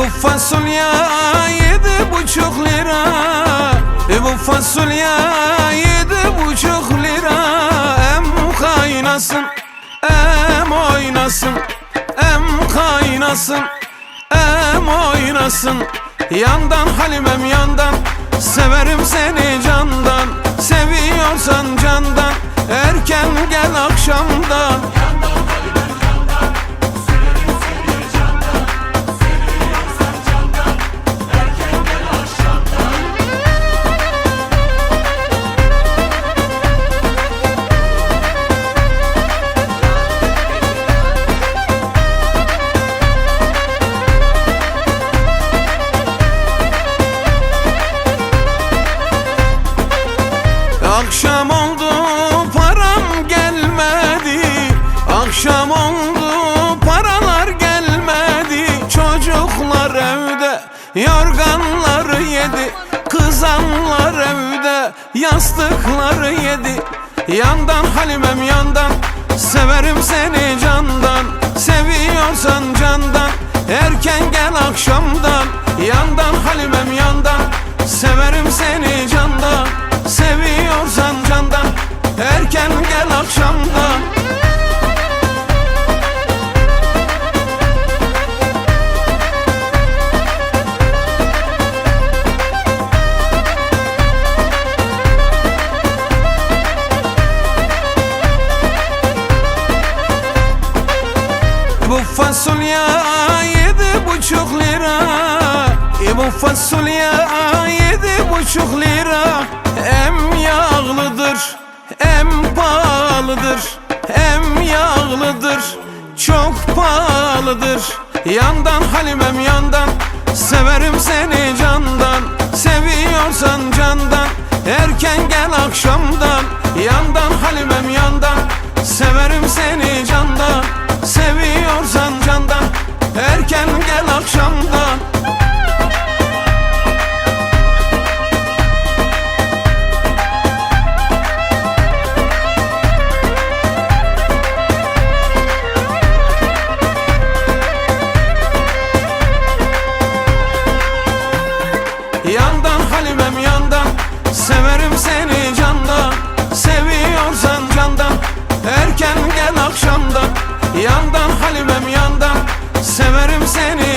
Bu fasulye yedi buçuk lira. E bu fasulye yedi buçuk lira. Em kaynasın, em oynasın Em kaynasın, em oynasın. Yandan Halimem yandan Severim seni candan. Seviyorsan candan Erken gel akşamdan. Yorganları yedi Kızanlar evde yastıkları yedi. Yandan Halimem yandan Severim seni candan. Seviyorsan candan Erken gel akşamdan. Yandan Halimem yandan Severim seni candan fasulye yedi buçuk lira. E Bu fasulye yedi buçuk lira. Em yağlıdır, em pahalıdır Em yağlıdır, çok pahalıdır. Yandan Halimem yandan Severim seni candan. Seviyorsan candan Erken gel akşamdan seni candan Seviyorsan candan. Erken gel akşamdan Yandan halibem yandan. Severim seni